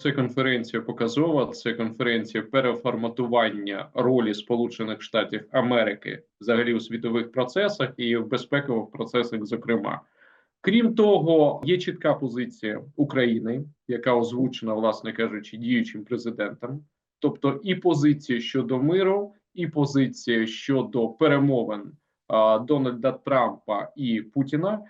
Це конференція показова. Це конференція переформатування ролі Сполучених Штатів Америки взагалі у світових процесах і в безпекових процесах, зокрема. Крім того, є чітка позиція України, яка озвучена, власне кажучи, діючим президентом, тобто і позиція щодо миру, і позиція щодо перемовин а, Дональда Трампа і Путіна.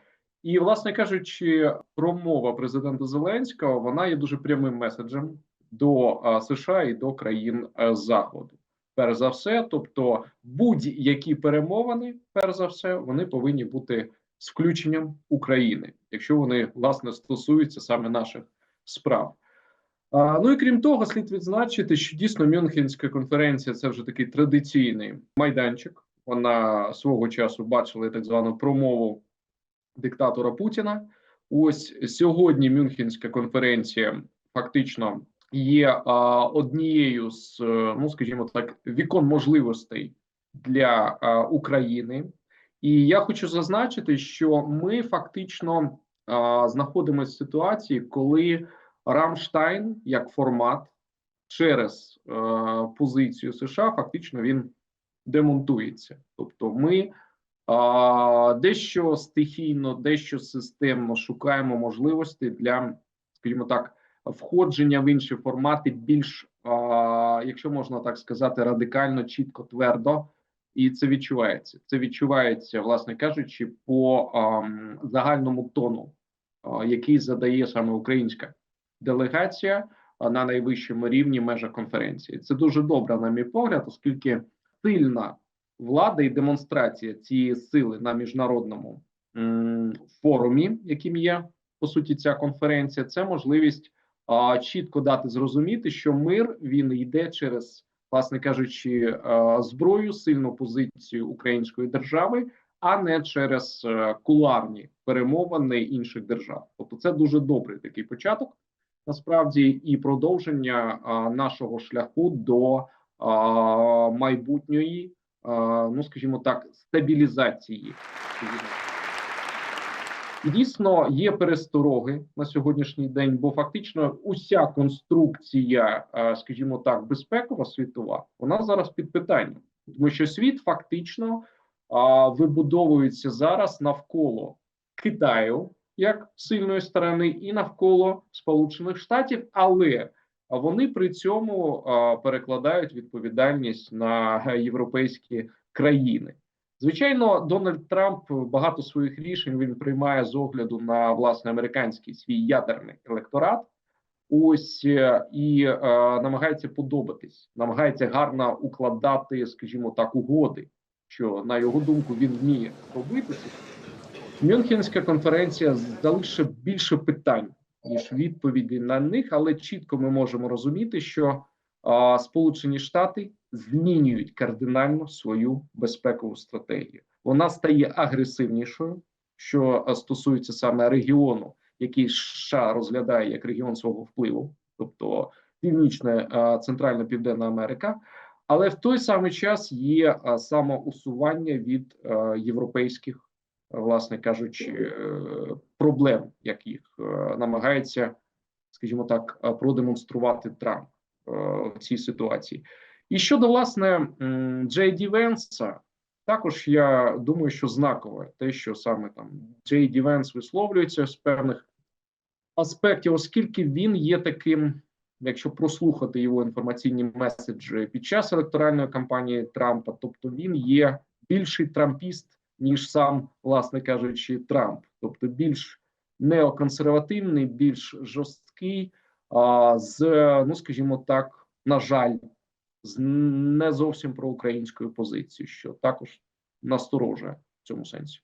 І, власне кажучи, промова президента Зеленського вона є дуже прямим меседжем до США і до країн Заходу. Перш за все, тобто будь-які перемовини, перш за все, вони повинні бути з включенням України, якщо вони власне стосуються саме наших справ. А, ну і крім того, слід відзначити, що дійсно Мюнхенська конференція це вже такий традиційний майданчик. Вона свого часу бачила так звану промову диктатора Путіна. Ось сьогодні Мюнхенська конференція фактично є а, однією з, ну скажімо так, вікон можливостей для а, України. І я хочу зазначити, що ми фактично а, знаходимося в ситуації, коли Рамштайн як формат через е, позицію США фактично він демонтується. Тобто, ми а, дещо стихійно, дещо системно шукаємо можливості для, скажімо так, входження в інші формати, більш, якщо можна так сказати, радикально, чітко, твердо. І це відчувається. Це відчувається, власне кажучи, по ам, загальному тону, а, який задає саме українська делегація на найвищому рівні межа конференції. Це дуже добре, на мій погляд, оскільки сильна влада і демонстрація цієї сили на міжнародному форумі, яким є по суті ця конференція, це можливість а, чітко дати зрозуміти, що мир він йде через, власне кажучи, а, зброю, сильну позицію української держави, а не через а, куларні перемовини інших держав. Тобто, це дуже добрий такий початок. Насправді і продовження а, нашого шляху до а, майбутньої, ну скажімо так, стабілізації. Дійсно, є перестороги на сьогоднішній день, бо фактично уся конструкція, скажімо так, безпекова світова, вона зараз під питанням, тому що світ фактично вибудовується зараз навколо Китаю як сильної сторони, і навколо Сполучених Штатів, але вони при цьому перекладають відповідальність на європейські країни. Звичайно, Дональд Трамп багато своїх рішень він приймає з огляду на власне американський свій ядерний електорат. Ось е, і е, намагається подобатись, намагається гарно укладати, скажімо так, угоди, що на його думку він вміє робити. Мюнхенська конференція залишить більше питань ніж відповіді на них, але чітко ми можемо розуміти, що а, Сполучені Штати змінюють кардинально свою безпекову стратегію. Вона стає агресивнішою, що стосується саме регіону, який США розглядає як регіон свого впливу, тобто Північна Центральна Південна Америка. Але в той самий час є самоусування від європейських власне кажучи, е, проблем, як їх е, намагається, скажімо так, е, продемонструвати Трамп в цій ситуації. І щодо власне Джей Ді Венса, також я думаю, що знакове те, що саме там Джей Ді Венс висловлюється з певних аспектів, оскільки він є таким. Якщо прослухати його інформаційні меседжі під час електоральної кампанії Трампа, тобто він є більший трампіст ніж сам, власне кажучи, Трамп, тобто більш неоконсервативний, більш жорсткий, а з ну скажімо так, на жаль, з не зовсім проукраїнською позицією, що також насторожує в цьому сенсі.